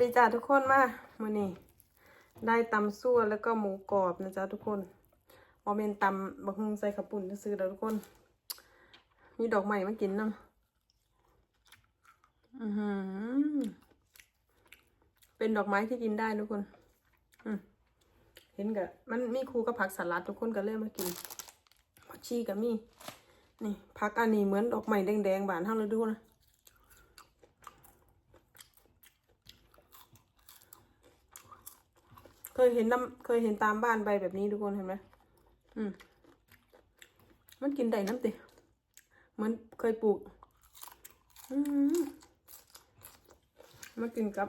ดีจ้าทุกคนมามือนี้ได้ตำซั่วแล้วก็หมูกรอบนะจ๊ะทุกคนบอเมนตำบักฮุงใส่ขับปุ่นซื้อแล้วทุกคน มีดอกไม้มากินน้ำอือหือ เป็นดอกไม้ที่กินได้ทุกคนเห็นกะมันมีครูกับผักสลัดทุกคนก็เลยมากินผักชีกับมี นี่ผักอันนี้เหมือนดอกไม้แดงๆบานเท่าเลยดูนะ เค ยเห็นน้ำเคยเห็นตามบ้านใบแบบนี้ทุกคนเห็นไหมอืมมันกินได้น้ำติเหมือนเคยปลูก อืมมากินกับ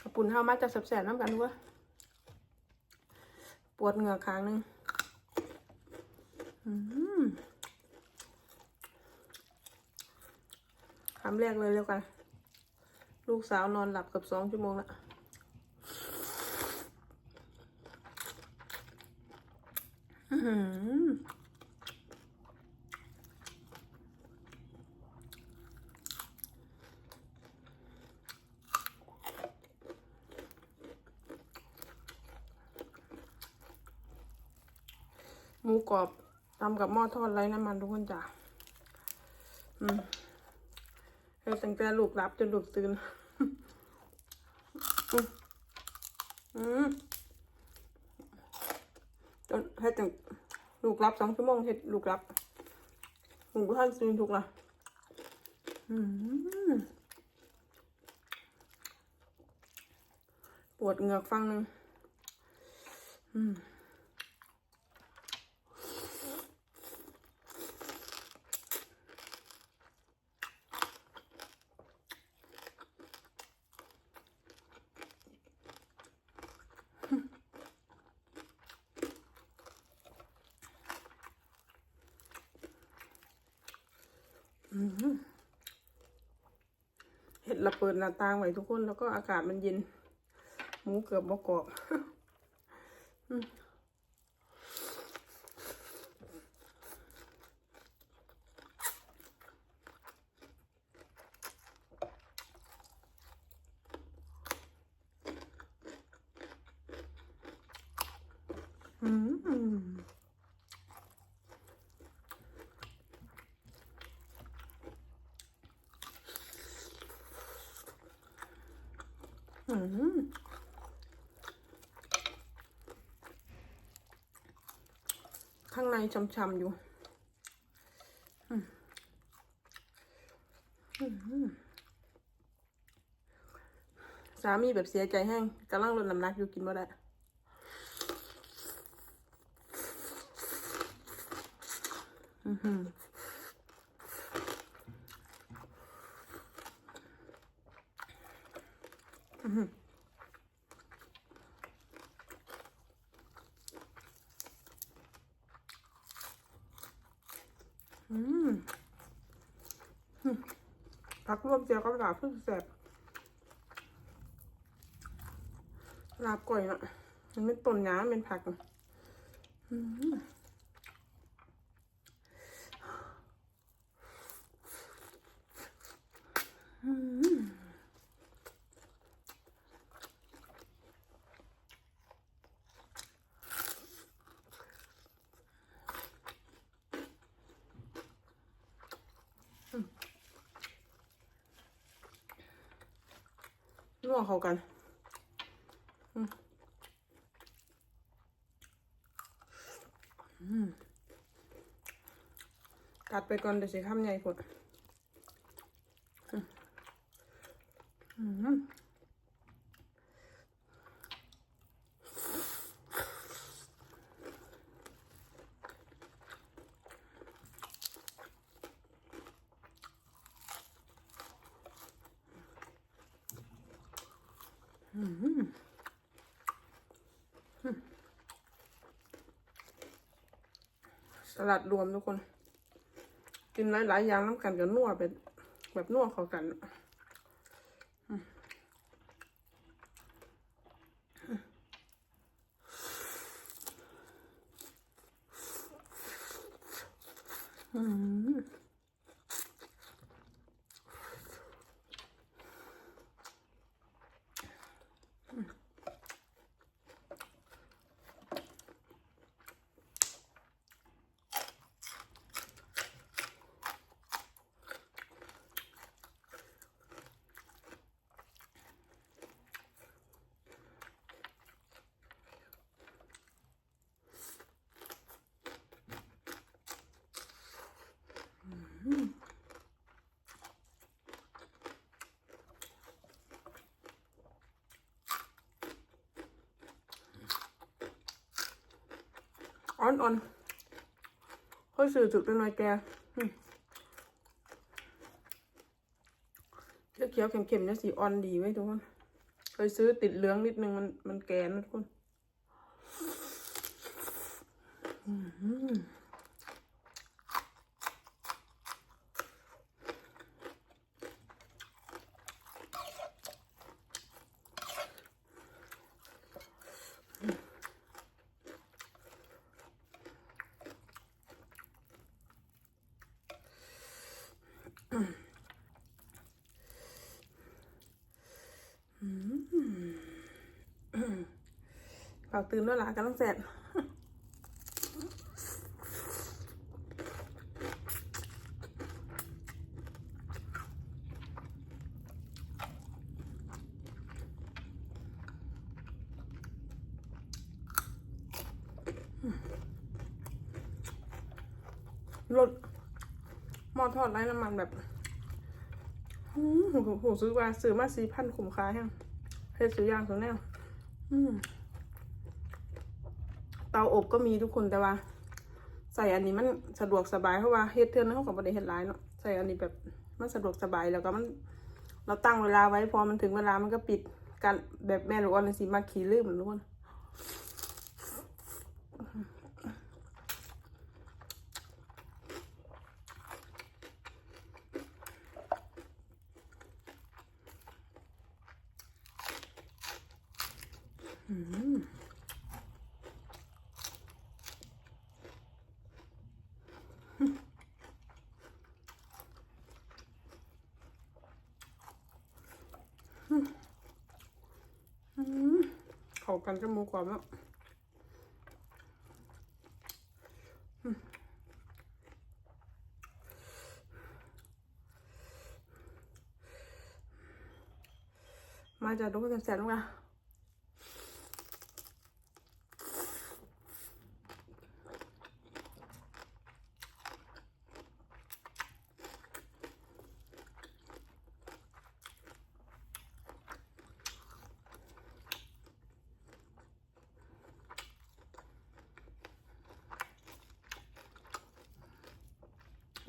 ขาปุ่นเฮามาจากแสบๆน้ำกันด้วยปวดเหงือกครั้งหนึงคำแรกเลยเร็วกัน ลูกสาวนอนหลับกับสองชั่วโมงละ อื้อ หมูกรอบทำกับหม้อทอดไร้น้ำมันทุกคนจ้ะ อืมเฮ้ยตั้งแต่ลูกรับจนลูกตื่น อืมอืม จนให้ถึงลูกรับสองชั่วโมงเฮ็ดลูกรับลูกท่านซื้อถูกละอืมปวดเหงือกฟังหนึ่งอืม เห็ดราเปิดหน้าต่างไว้ทุกคน แล้วก็อากาศมันเย็น หมูเกือบบกรอบ อืมอืม อืมข้างในช้ำๆอยู่ อืมสามีแบบเสียใจแห้งกำลังลดน้ำหนักอยู่กินบ่ได้อือหือ อืมอืม ผักร่วมเจียวกับลาบเพิ่งแสบลาบก่อยนะมันเป็นต้นน้ำเป็นผักอืม อืมลวกเข้ากันกัดไปก่อนเดี๋ยวสิข้ามใหญ่กว่าอืมอืม สลัดรวมทุกคน กินหลายๆอย่างน้ำกันกับนัวเป็นแบบนัวเข้ากันอืม อืมอ่อนๆค่อยสื่อถึกเป็นหน่อยแกเขียวๆเข็มๆเนี่ยสีอ่อนดีไว้ทุกคนเคยซื้อติดเหลืองนิดนึงมันมันแก่นะทุกคน อืมฝาตื่นด้วยล่ะกันต้องเสร็จรถหม้อทอดไร้น้ำมันแบบอืมโหซื้อมาซื้อมาสี่พันคุ้มค่าแฮงเฮ็ดซื้อย่างตัวแนวอืม ตาอบก็มีทุกคนแต่ว่า ใส่อันนี้มันสะดวกสบายเพราะว่าเฮ็ดเทือนนเขากับบริเฮ็ดร้ายเนาะใส่อันนี้แบบมันสะดวกสบายแล้วก็มัน เราตั้งเวลาไว้พอมันถึงเวลามันก็ปิดการแบบแม่ลูกอ่อนสิมาขี่ลืมเหมือนทุกคน เข้ากันกับหมูกรอบแล้วมาจากทุกคนแสนลูกนะ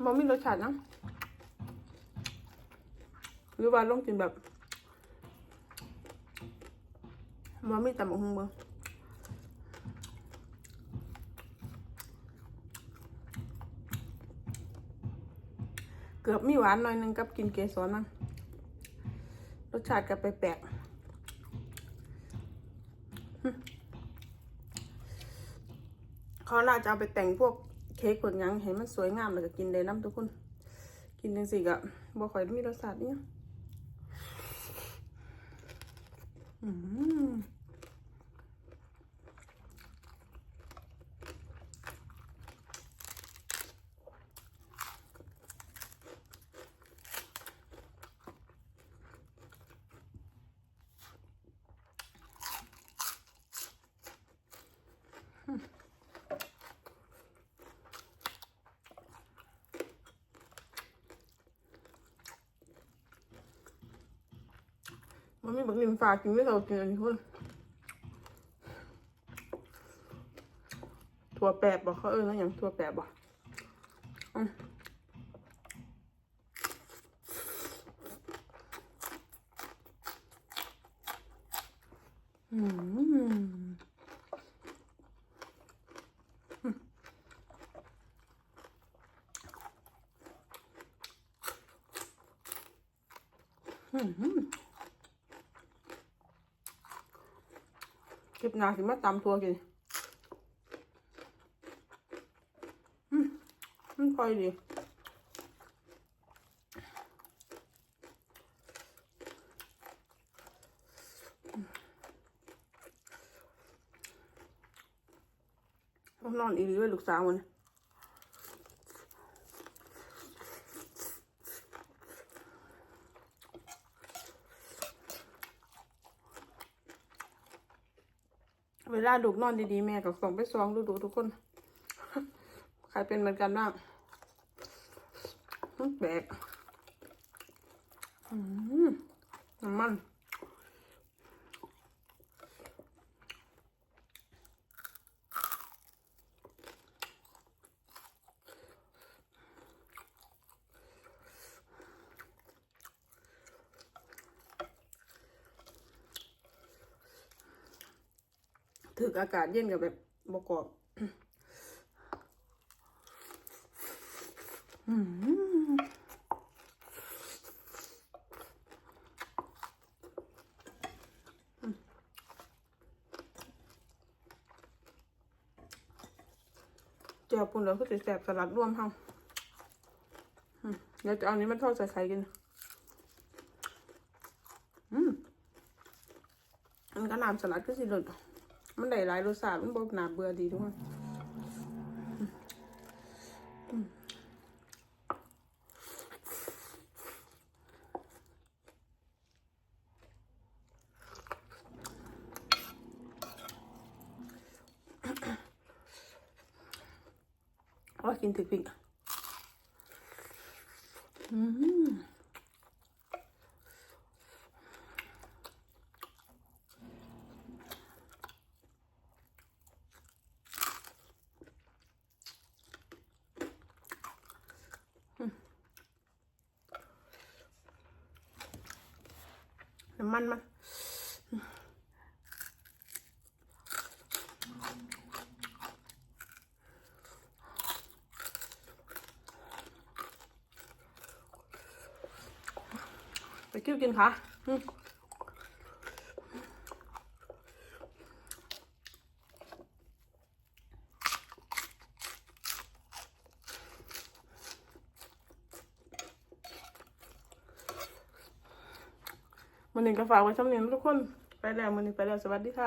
มันมีรสชาตินะหรือว่าลองกินแบบมันมีแต่หมกหุงเบอเกือบมีหวานหน่อยนึงกับกินเกสรมั้งรสชาติก็แปลกๆเขาน่าจะเอาไปแต่งพวก เค้กพวกยังให้มันสวยงามแล้วก็กินได้น้ำทุกคน กินจังสิก็บ่ค่อยมีรสชาติเนี่ยอืม มันมีบักลิมฟากินไม่เรากินอันนี้คนถั่วแปบบอกเขาเออแล้วอย่างถั่วแปบบอกอืมอืมอืมค ลิปนาสิมาตำทัวกินอืมมันพอยดีต้องนอนอีกด้วยลูกสาวมัน เวลาลูกนอนดีๆแม่ก็ส่งไปซองดูๆทุกคน ใครเป็นเหมือนกันบ้างแบกอืมน้ำมัน ถึกอากาศเย็นกับแบบบกอบอืมเจียวปุ่นแล้วก็จะแสบสลัดร่วมห้องเดี๋ยวจะเอานี้มาทอดใส่ไข่กันอืม มันก็น้ำสลัดก็สิเลย มันได้หลายรสชาติมันบอกหนาเบื่อดีทุกคนว่ากินถึกปิงม น้ำมันมันไปคิ้วกินค่ะ มันหนึ่งก็ฝากไว้ช่ำเนียงทุกคน ไปแล้วมันนี้ไปแล้วสวัสดีค่ะ